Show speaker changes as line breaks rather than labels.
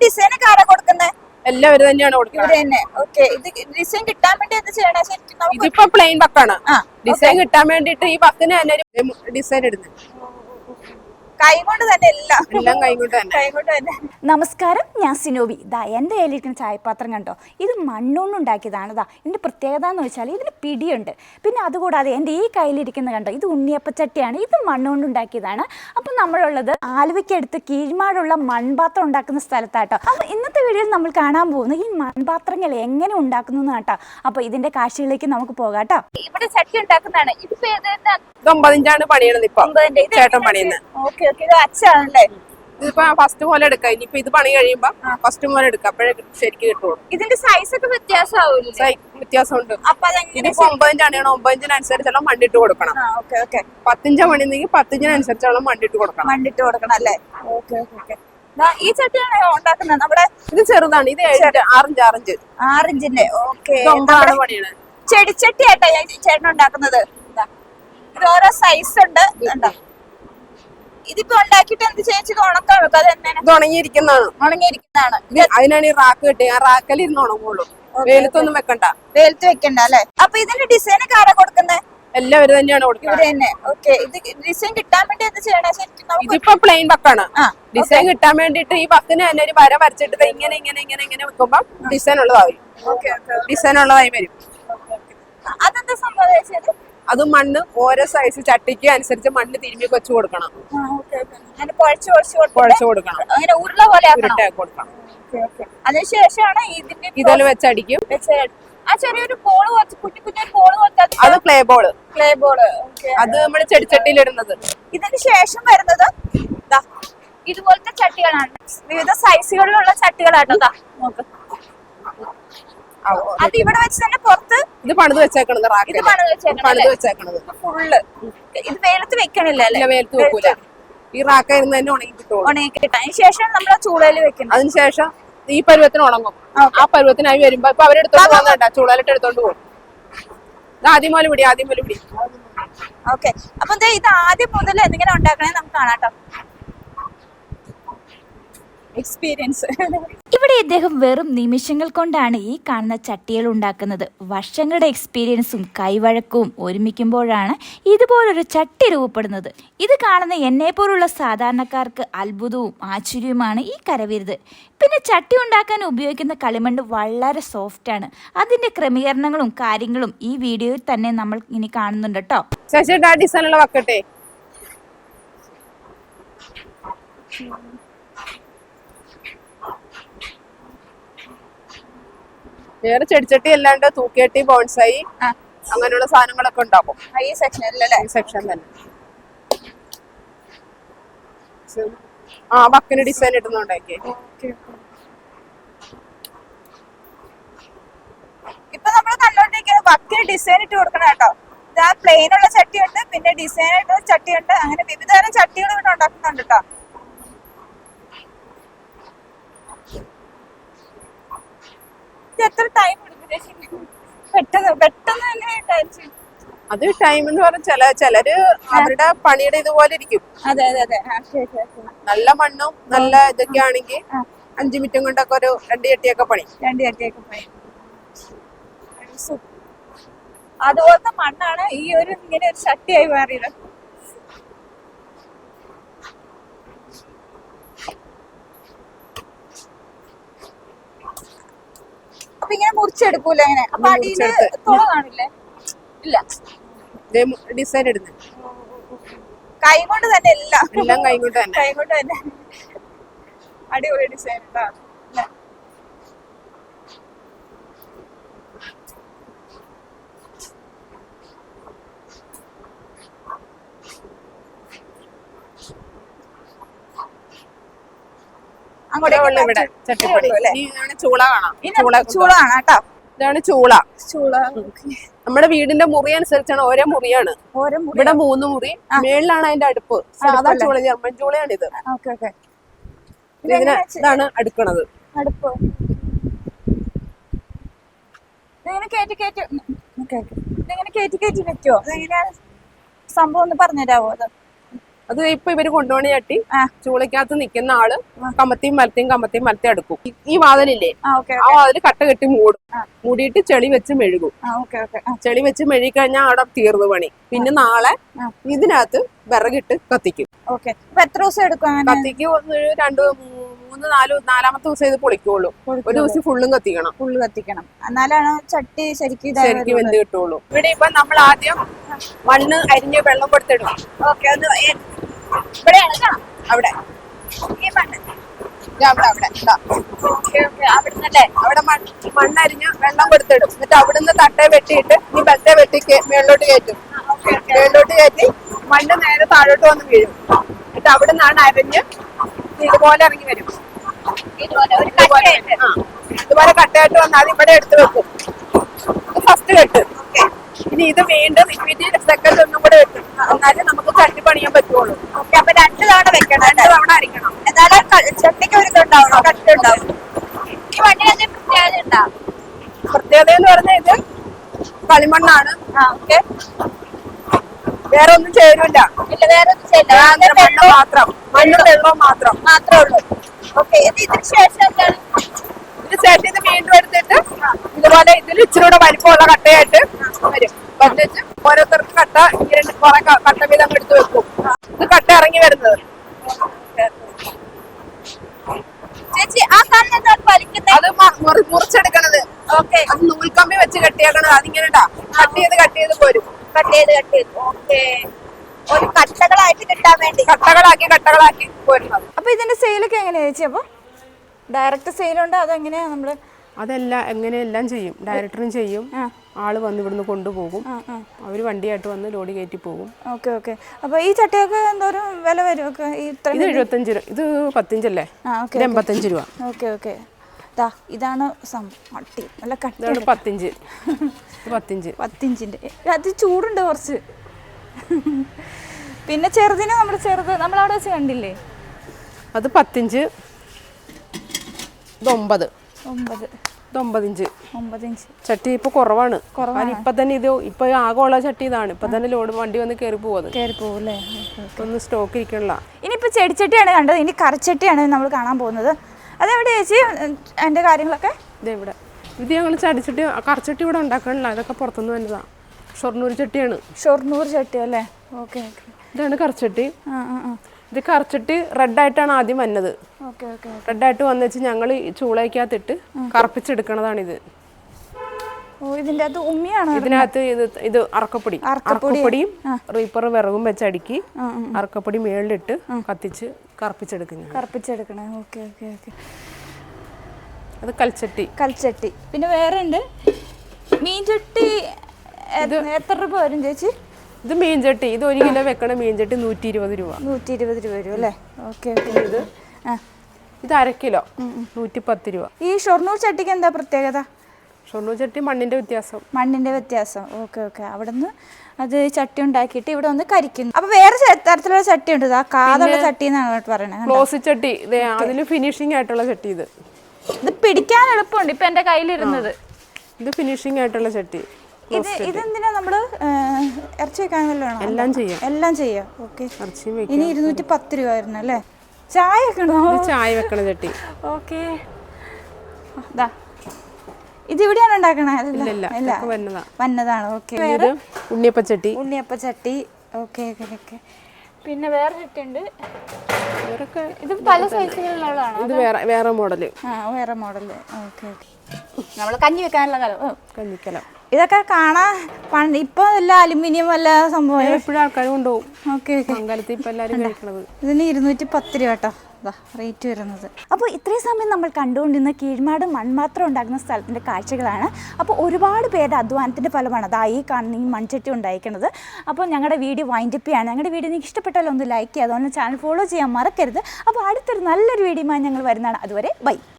Design ഒക്കെ ആരാ കൊടുക്കുന്നത്
എല്ലാവരും തന്നെയാണ് കൊടുക്കുന്നത്
തന്നെ. ഓക്കെ ഇത് ഡിസൈൻ കിട്ടാൻ വേണ്ടി എന്ത് ചെയ്യണേ? ശരിക്കും നമുക്ക്
ഇതിപ്പോ പ്ലെയിൻ ബക്കാണ്
ആ,
ഡിസൈൻ കിട്ടാൻ വേണ്ടിട്ട് ഈ ബക്കിന് തന്നെ ഒരു ഡിസൈൻ ഇടുന്നത്
കൈ കൊണ്ട് തന്നെ എല്ലാം.
എല്ലാം കൈകൊണ്ട് തന്നെ.
കൈ കൊണ്ട് തന്നെ.
നമസ്കാരം ഞാൻ സിനോബി. ദാ എന്റെ കയ്യിലിരിക്കുന്ന ചായപാത്രം കണ്ടോ? ഇത് മണ്ണുകൊണ്ട് ഉണ്ടാക്കിയതാണ് ദാ ഇതിന്റെ പ്രത്യേകത എന്ന് വെച്ചാൽ ഇതിന് പിടിയുണ്ട്. പിന്നെ അതുകൂടാതെ എന്റെ ഈ കയ്യിലിരിക്കുന്ന കണ്ടോ? ഇത് ഉണ്ണിയപ്പച്ചട്ടിയാണ് ഇത് മണ്ണുകൊണ്ട് ഉണ്ടാക്കിയതാണ് അപ്പം നമ്മളുള്ളത് ആലുവയ്ക്കടുത്ത് കീഴ്മാടുള്ള മൺപാത്രം ഉണ്ടാക്കുന്ന സ്ഥലത്താട്ടോ. അപ്പോൾ ഇന്നത്തെ വീഡിയോയിൽ നമ്മൾ കാണാൻ പോകുന്നത് ഈ മൺപാത്രങ്ങൾ എങ്ങനെ ഉണ്ടാക്കുന്നു കേട്ടോ. അപ്പോൾ ഇതിന്റെ കാഴ്ചകളിലേക്ക് നമുക്ക് പോകാം കേട്ടോ.
ഇവിടെ ചട്ടി ഉണ്ടാക്കുന്നതാണ്. ഇപ്പം ഒമ്പതിന്റെ
ഇത്? ഒമ്പതിഞ്ചാണ് പണിയണത് ഇപ്പൊ.
ഇത്
ചേട്ടൻ പണിയുന്നത്.
ഓക്കെ ഇത് അച്ചാണല്ലേ
ഇതിപ്പോ ഫസ്റ്റ് പോലെ എടുക്കാം. ഇനിയിപ്പോ ഇത് പണി കഴിയുമ്പോ ഫസ്റ്റ് പോലെ എടുക്കാം. അപ്പോഴേ ശരിക്കും കിട്ടുള്ളൂ.
ഇതിന്റെ സൈസ് ഒക്കെ വ്യത്യാസമാവില്ലേ?
വ്യത്യാസമുണ്ട്. ഇതിപ്പോ ഒമ്പതിഞ്ചാണ് ഒമ്പതിഞ്ചിനനുസരിച്ചുള്ള മണ്ണിട്ട് കൊടുക്കണം. പത്തിഞ്ച പണിയുന്നെങ്കിൽ പത്തിഞ്ചിനനുസരിച്ചുള്ള മണ്ണിട്ട് കൊടുക്കണം.
മണ്ണിട്ട് കൊടുക്കണം അല്ലേ? ഓക്കെ ഓക്കെ ഈ ചട്ടിയാണ് ഉണ്ടാക്കുന്നത്? നമ്മുടെ
ഇത് ചെറുതാണ്. ഇത് ആറഞ്ച് ആറഞ്ച് ആറിഞ്ച്.
ആറിഞ്ചിന്റെ ഓക്കെ ചെടിച്ചട്ടി ആയിട്ടാ ഞാൻ ചേട്ടൻ ഉണ്ടാക്കുന്നത്. ഇതാ. ഓരോ സൈസ് ഉണ്ട്. കണ്ടോ? ഇതിപ്പോ ഉണ്ടാക്കിട്ട് എന്ത് ചേച്ചി വെക്കും അത് എന്താണ്?
ഇത് ഉണങ്ങിയിരിക്കുന്നതാണ്.
ഉണങ്ങിയിരിക്കുന്നതാണ്.
അതിനാണ് ഈ റാക്ക് കിട്ടിയ. ആ റാക്കൽ ഇരുന്ന് ഉണങ്ങുള്ളൂ. വെയിലത്തൊന്നും വെക്കണ്ട.
വെയിലത്ത് വെക്കണ്ട അല്ലെ? അപ്പൊ ഇതിന്റെ ഡിസൈൻ ഒക്കെ ആരാ കൊടുക്കുന്നത്
എല്ലാവരും തന്നെയാണ് കൊടുക്കുന്നത്.
തന്നെ. ഓക്കെ. ഇത് ഡിസൈൻ കിട്ടാൻ വേണ്ടി എന്ത് ചെയ്യണേ ശരിക്കും
ഇതിപ്പോ പ്ലെയിൻ ബക്കാണ് ഡിസൈൻ കിട്ടാൻ വേണ്ടിട്ട് ഈ ബക്കിന് തന്നെ ഒരു വര വരച്ചിട്ട് ഇങ്ങനെ ഇങ്ങനെ ഇങ്ങനെ ഇങ്ങനെ വെക്കുമ്പോ ഡിസൈൻ
ഓക്കെ
ഡിസൈൻ ഉള്ളതായി വരും.
അതെന്താ സംഭവം
അത് മണ്ണ് ഓരോ സൈസ് ചട്ടിക്ക് അനുസരിച്ച് മണ്ണ് തിരുമ്മി വെച്ച് കൊടുക്കണം.
കുഴച്ച്
കൊടുക്കണം.
പോലെ
ഉരുട്ടാക്കി കൊടുക്കണം.
അതിനുശേഷമാണ് ഇതിന്റെ
ഇതിൽ വെച്ചടിക്കും.
ആ ചെറിയൊരു കുഞ്ഞു കുഞ്ഞൊരു
അത് clay ball
clay ball okay
അത് നമ്മൾ ചെടിച്ചട്ടിയിൽ ഇടുന്നത്
ഇതിന് ശേഷം വരുന്നത് ഇതുപോലത്തെ ചട്ടികളാണ്. വിവിധ സൈസുകളിലുള്ള ചട്ടികളാട്ടോ ദാ നോക്ക്. അത് ഇവിടെ വെച്ച് തന്നെ പുറത്ത്
ഇത് പണിത് വെച്ചേക്കണത്
പണിത് വെച്ചേക്കണത് ഫുള്ള് ഇത് വെയിലത്ത് വെക്കണില്ല അല്ല?
വെയിലത്ത് വെക്കൂല. ഈ റാക്ക ഇരുന്ന് തന്നെ ഉണങ്ങി കിട്ടുള്ളൂ
ഉണങ്ങി അതിന് ശേഷം നമ്മൾ ചൂടയിൽ വെക്കുന്നത്
അതിനുശേഷം ഈ പരുവത്തിന് ഉണങ്ങും. ആ പരുവത്തിനായി വരുമ്പോ ഇപ്പൊ അവരെടുത്തോണ്ട് പോകുന്നുണ്ട ചൂടാലിട്ട് എടുത്തോണ്ട് പോകും ഇത് ആദ്യം പോലെ പിടി ആദ്യം പോലെ പിടി.
ഓക്കെ. അപ്പൊ ഇത് ആദ്യം മുതൽ എന്തെങ്കിലും ഉണ്ടാക്കണേ നമുക്ക് കാണാട്ടോ. എക്സ്പീരിയൻസ്
ഇവിടെ ഇദ്ദേഹം വെറും നിമിഷങ്ങൾ കൊണ്ടാണ് ഈ കാണുന്ന ചട്ടികൾ ഉണ്ടാക്കുന്നത്. വർഷങ്ങളുടെ എക്സ്പീരിയൻസും കൈവഴക്കവും ഒരുമിക്കുമ്പോഴാണ് ഇതുപോലൊരു ചട്ടി രൂപപ്പെടുന്നത്. ഇത് കാണുന്ന എന്നെ പോലുള്ള സാധാരണക്കാർക്ക് അത്ഭുതവും ആശ്ചര്യവുമാണ് ഈ കരവിരുത്. പിന്നെ ചട്ടി ഉണ്ടാക്കാൻ ഉപയോഗിക്കുന്ന കളിമണ്ണ് വളരെ സോഫ്റ്റ് ആണ്. അതിന്റെ ക്രമീകരണങ്ങളും കാര്യങ്ങളും ഈ വീഡിയോയിൽ തന്നെ നമ്മൾ ഇനി കാണുന്നുണ്ട് കേട്ടോ.
ഡിസൈനുള്ള വക്കട്ടെ. വേറെ ചെടിച്ചട്ടി അല്ലാണ്ട് തൂക്കിയട്ടി ബോൺസായി. അങ്ങനെയുള്ള സാധനങ്ങളൊക്കെ ഉണ്ടാക്കും.
ഈ സെക്ഷനിലല്ലേ
സെക്ഷൻ തന്നെ. ആ വക്കിന് ഡിസൈൻ ഇടുന്നുണ്ടാക്കി
ഇപ്പൊ നമ്മൾ കണ്ടോണ്ടിരിക്കുന്നത് വക്കിന് ഡിസൈൻ ഇട്ട് കൊടുക്കണം കേട്ടോ. ഇതാ പ്ലെയിൻ ഉള്ള ചട്ടിയുണ്ട് പിന്നെ ഡിസൈൻ ആയിട്ടുള്ള ചട്ടിയുണ്ട്. അങ്ങനെ വിവിധ തരം ചട്ടികൾ ഇവിടെ ഉണ്ടാക്കുന്നുണ്ട് കേട്ടോ. ഇത് എത്ര ടൈം എടുക്കും? പെട്ടെന്ന് പെട്ടെന്ന് തന്നെ ടൈം
അത് ടൈം എന്ന് പറഞ്ഞ ചില ചിലര് അവരുടെ പണിയുടെ ഇതുപോലെ ഇരിക്കും.
അതെ അതെ അതെ.
നല്ല മണ്ണും നല്ല ഇതൊക്കെ ആണെങ്കിൽ. അഞ്ചു മിനിറ്റും കൊണ്ടൊക്കെ ഒരു രണ്ട് ചട്ടിയൊക്കെ പണി.
രണ്ട് ചട്ടിയൊക്കെ പണി. അതുപോലത്തെ മണ്ണാണ് ഈ ഒരു ഇങ്ങനെ ഒരു ചട്ടിയായി മാറിയത്. അപ്പൊ ഇങ്ങനെ മുറിച്ചെടുക്കൂല ഇങ്ങനെ അപ്പൊ
അടിയിൽ.
തുള കാണില്ലേ? ഇല്ല.
ഡിസൈൻ ഇടുന്നത്
കൈകൊണ്ട് തന്നെ എല്ലാം.
എല്ലാം കൈ കൊണ്ട് തന്നെ.
കൈ കൊണ്ട് തന്നെ. അടിപൊളി ഡിസൈൻ
ഉള്ളു ഇവിടെ. ചട്ടിപ്പടി ചൂള കാണാം. ചൂള
ചൂടാണ് കേട്ടോ.
ഇതാണ് ചൂള.
ചൂള.
നമ്മുടെ വീടിന്റെ മുറി അനുസരിച്ചാണ് ഓരോ മുറിയാണ്. ഇവിടെ മൂന്ന് മുറി മേളിലാണ് അതിന്റെ അടുപ്പ്. സാധാ ചൂള ജർമ്മൻ ചൂളയാണ് ഇത്.
ഓക്കെ
ഇതാണ് അടുക്കണത്.
അടുപ്പ്. സംഭവം ഒന്ന് പറഞ്ഞുതരാവോ അത്?
അത് ഇപ്പൊ ഇവർ കൊണ്ടുപോണ ചട്ടി
ചൂളയ്ക്കകത്ത്
ചൂളക്കകത്ത് നിൽക്കുന്ന ആൾ കമ്മത്തിയും മലത്തെയും കമ്മത്തിയും മലത്തി അടുക്കും ഈ- വാതിലില്ലേ?
ആ
വാതിൽ കട്ട കെട്ടി മൂടും. മൂടിയിട്ട് ചെളി വെച്ച് മെഴുകും. ചെളി വെച്ച് മെഴുകി കഴിഞ്ഞാൽ അവിടെ തീർന്നു പണി. പിന്നെ നാളെ ഇതിനകത്ത് വിറകിട്ട് കത്തിക്കും.
എത്ര ദിവസം എടുക്കും
കത്തിക്കും രണ്ട് മൂന്ന് നാല് നാലാമത്തെ ദിവസം ഇത് പൊളിക്കുള്ളൂ. ഒരു ദിവസം ഫുള്ളും കത്തിക്കണം.
ഫുള്ള് കത്തിക്കണം. എന്നാലാണ് ചട്ടി ശരിക്കും
ശരിക്കും എന്ത് കിട്ടുള്ളൂ. ഇവിടെ ഇപ്പൊ നമ്മൾ ആദ്യം മണ്ണ് അരിഞ്ഞ് വെള്ളം കൊടുത്തിടും.
ഓക്കെ ഇവിടെയാണ് അവിടെ.
അവിടെ അവിടെ.
അവിടുന്നല്ലേ
അവിടെ മണ്ണ് മണ്ണരിഞ്ഞ് വെള്ളം കൊടുത്തിടും. എന്നിട്ട് അവിടുന്ന് തട്ടെ വെട്ടിയിട്ട് ഈ ബത്തെ വെട്ടി മേളിലോട്ട് കയറ്റും. മേളിലോട്ട് കയറ്റി മണ്ണ് നേരെ താഴോട്ട് വന്ന് വീഴും. എന്നിട്ട് അവിടെ നിന്നാണ് അരിഞ്ഞ് ഇതുപോലെ ഇറങ്ങി വരും.
ഇതുപോലെ കട്ടയായിട്ട്.
വന്നാൽ ഇവിടെ എടുത്തു വെക്കും. ഫസ്റ്റ് കെട്ട്. ഇനി ഇത് വീണ്ടും റിപ്പീറ്റ് സെക്കൻഡ് ഒന്നും കൂടെ വെക്കും. എന്നാലും നമുക്ക് കണ്ടി പണിയാൻ പറ്റുള്ളൂ.
ഓക്കെ അപ്പൊ രണ്ട് തവണ വെക്കണം
രണ്ട് തവണ അരിക്കണം
എന്നാലും ചട്ടിക്ക് ഒരു ഇതുണ്ടാവണം കട്ടുണ്ടാവും ഈ വണ്ടിയിൽ എന്തെങ്കിലും പ്രത്യേകത ഉണ്ടോ
പ്രത്യേകത എന്ന് പറഞ്ഞാൽ ഇത് കളിമണ്ണാണ്.
ഓക്കെ.
വേറെ ഒന്നും ചേരൂല
ഇല്ല വേറെ ഒന്നും
ചേരില്ല മണ്ണ് മാത്രം. മണ്ണും വെള്ളവും മാത്രം.
മാത്രമേ ഉള്ളൂ. ഓക്കെ ഇത് ഇതിന് ശേഷം എന്താണ്?
ഇത് ചേട്ടി ഇത് വീണ്ടും എടുത്തിട്ട് ഇതുപോലെ ഇതിൽ ഇച്ചിരി കൂടെ വലിപ്പമുള്ള കട്ടയായിട്ട് വരും. വന്നിട്ട് ഓരോരുത്തർക്ക് കട്ട ഇങ്ങനെ കുറെ കട്ട വീതം എടുത്ത് വെക്കും. ഇത് കട്ട ഇറങ്ങി വരുന്നത്.
ചേച്ചി ആ എന്താണ് വലിക്കുന്നത്?
അത് മുറിച്ചെടുക്കണത്.
ഓക്കെ.
അത് നൂൽക്കമ്പി വെച്ച് കെട്ടിയേക്കണത്. അതിങ്ങനെ കട്ട് ചെയ്ത് കട്ട് ചെയ്ത് പോരും.
കട്ട് ചെയ്ത് കട്ട് ചെയ്ത്. ഓക്കെ. ഒരു കട്ടകളായിട്ട് കിട്ടാൻ വേണ്ടി.
കട്ടകളാക്കി കട്ടകളാക്കി പോരുന്നത്.
അപ്പൊ ഇതിന്റെ സെയിലൊക്കെ എങ്ങനെയാ ചേച്ചി? അപ്പൊ ഡയറക്റ്റ് സെയിലുണ്ടോ? അതെങ്ങനെയാ നമ്മൾ
അതെല്ലാം എങ്ങനെയെല്ലാം ചെയ്യും. ഡയറക്ടറും ചെയ്യും. ആൾ വന്ന് ഇവിടുന്ന് കൊണ്ടുപോകും. അവർ വണ്ടിയായിട്ട് വന്ന് ലോഡി കയറ്റി പോകും.
Okay okay. അപ്പൊ ഈ ചട്ടയൊക്കെ എന്തോരം വില വരും?
ഇത് എഴുപത്തഞ്ച് രൂപ. ഇത് പത്തിഞ്ചല്ലേ? എൺപത്തഞ്ച് രൂപ.
Okay okay. ഇതാണ് മട്ടി. നല്ല കട്ടി
പത്തിഞ്ച്. പത്തിഞ്ച്.
പത്തിഞ്ചിന്റെ അത് ചൂടുണ്ട് കുറച്ച്. പിന്നെ ചെറുതിന് നമ്മൾ ചെറുത് നമ്മളവിടെ വെച്ച് കണ്ടില്ലേ?
അത് പത്തിഞ്ച്. ഇത് ഒമ്പത്.
ഒമ്പത്.
ഇത് ഒമ്പത് ഇഞ്ച്
ഒമ്പത് ഇഞ്ച്
ചട്ടി ഇപ്പൊ കുറവാണ്. ഇപ്പൊ തന്നെ ഇത് ഇപ്പൊ ആകെയുള്ള ചട്ടി ഇതാണ്. ഇപ്പൊ തന്നെ ലോഡ് വണ്ടി വന്ന് കയറി പോവത്
കയറി പോകൂല്ലേ
ഒന്ന് സ്റ്റോക്ക് ഇരിക്കണില്ല.
ഇനിയിപ്പോ ചെടിച്ചട്ടിയാണ് കണ്ടത്. ഇനി കറിച്ചട്ടിയാണ് നമ്മൾ കാണാൻ പോകുന്നത്. അതെവിടെ ചേച്ചി? എന്റെ കാര്യങ്ങളൊക്കെ?
ഇതെവിടെ ഇത് ഞങ്ങൾ ചടിച്ചട്ടി കറിച്ചട്ടി ഇവിടെ ഉണ്ടാക്കണില്ല. അതൊക്കെ പുറത്തുനിന്ന് വന്നതാ. ഷൊർണൂർ ചട്ടിയാണ്.
ഷൊർണൂർ ചട്ടി അല്ലേ? Okay okay.
ഇതാണ് കറച്ചട്ടി.
ആ ആ.
ഇത് റെഡ് റെഡായിട്ടാണ് ആദ്യം വന്നത്. റെഡായിട്ട് വന്നു വെച്ച് ഞങ്ങൾ ചൂളയ്ക്കകത്തിട്ട് കറപ്പിച്ചെടുക്കണതാണ് ഇത്
ഓ ഇതിന്റെ ഉമ്മിയാണോ
ഇതിനകത്ത് ഇത് ഇത് അറക്കപ്പൊടി.
അറക്കപ്പൊടി.
അറക്കപ്പൊടിയും റീപ്പർ വിറകും വെച്ച് അടുക്കി അറക്കപ്പൊടി മേളിലിട്ട് കത്തിച്ച് കറപ്പിച്ചെടുക്കും കറപ്പിച്ചെടുക്കണേ.
കറുപ്പിച്ചെടുക്കണേ ഓക്കെ ഓക്കെ ഓക്കെ.
അത് കൽച്ചട്ടി.
കൽച്ചട്ടി. പിന്നെ വേറെ ഉണ്ട് മീൻചട്ടി എത്ര രൂപ വരും ചേച്ചി?
ഇത് മീൻചട്ടി. ഇത് ഒരു കിലോ വെക്കണ മീൻചട്ടി നൂറ്റി ഇരുപത് രൂപ.
നൂറ്റി ഇരുപത് രൂപ വരും അല്ലേ? ഓക്കെ ഇത്?
ഇത് അര കിലോ. നൂറ്റി പത്ത് രൂപ.
ഈ ഷൊർണൂർ ചട്ടിക്ക് എന്താ പ്രത്യേകത?
ഷൊർണൂർ ചട്ടി മണ്ണിന്റെ വ്യത്യാസം.
മണ്ണിന്റെ വ്യത്യാസം. Okay okay. അവിടെ നിന്ന് അത് ചട്ടി ഉണ്ടാക്കിയിട്ട് ഇവിടെ വന്ന് കരിക്കുന്നു. അപ്പൊ വേറെ തരത്തിലുള്ള ചട്ടി ഉണ്ട്. ആ കാതുള്ള ചട്ടി എന്നാണ് പറയുന്നത്
ക്ലോസ് ചട്ടി. അതിന് ഫിനിഷിംഗ് ആയിട്ടുള്ള ചട്ടി ഇത്.
ഇത് പിടിക്കാൻ എളുപ്പമുണ്ട്. ഇപ്പൊ എന്റെ കയ്യിലിരുന്നത്.
ഇത് ഫിനിഷിംഗ് ആയിട്ടുള്ള ചട്ടി.
ഇത് ഇതെന്തിനാ നമ്മൾ ഇറച്ചി വെക്കാൻ വല്ലതാണോ
എല്ലാം ചെയ്യാം.
എല്ലാം ചെയ്യാം. ഓക്കെ ഇനി ഇരുന്നൂറ്റി പത്ത് രൂപ വരുന്നു അല്ലേ? ചായ വെക്കണോ?
ചായ വെക്കണ ചട്ടി.
ഓക്കെ ദാ. ഇത് ഇവിടെയാണ് ഉണ്ടാക്കണേ? വന്നതാണ്. ഓക്കെ
ഉണ്ണിയപ്പച്ചട്ടി.
ഉണ്ണിയപ്പ ചട്ടി ഓക്കെ ഓക്കെ ഓക്കെ പിന്നെ വേറെ ചട്ടി ഉണ്ട്
ഇവരൊക്കെ
ഇത് പല സൈസുകളിലുള്ളതാണ്?
ഇത് വേറെ വേറെ മോഡൽ.
ആ വേറെ മോഡൽ. ഓക്കെ ഓക്കെ നമ്മൾ കഞ്ഞി വെക്കാനുള്ള കലം.
കഞ്ഞിക്കലം.
ഇതൊക്കെ കാണാൻ പണ്ട് ഇപ്പൊ എല്ലാം അലുമിനിയം വല്ല സംഭവം
എപ്പോഴും ആൾക്കാർ കൊണ്ടുപോകും.
Okay okay. ഇതിന് ഇരുന്നൂറ്റി പത്ത് രൂപ കേട്ടോ. റേറ്റ് വരുന്നത്. അപ്പോൾ ഇത്രയും സമയം നമ്മൾ കണ്ടുകൊണ്ടിരുന്ന കീഴ്മാട് മൺപാത്രം ഉണ്ടാക്കുന്ന സ്ഥലത്തിന്റെ കാഴ്ചകളാണ്. അപ്പോൾ ഒരുപാട് പേരുടെ അധ്വാനത്തിന്റെ ഫലമാണ് അതാ ഈ കാണുന്ന ഈ മൺചട്ടി ഉണ്ടായിരിക്കുന്നത്. അപ്പോൾ ഞങ്ങളുടെ വീഡിയോ വൈൻഡപ്പ് ചെയ്യാണ്. ഞങ്ങളുടെ വീഡിയോ നിങ്ങൾക്ക് ഇഷ്ടപ്പെട്ടാൽ ഒന്ന് ലൈക്ക് ചെയ്യുക. അതുകൊണ്ട് ചാനൽ ഫോളോ ചെയ്യാൻ മറക്കരുത്. അപ്പോൾ അടുത്തൊരു നല്ലൊരു വീഡിയോയുമായി ഞങ്ങൾ വരുന്നതാണ്. അതുവരെ ബൈ.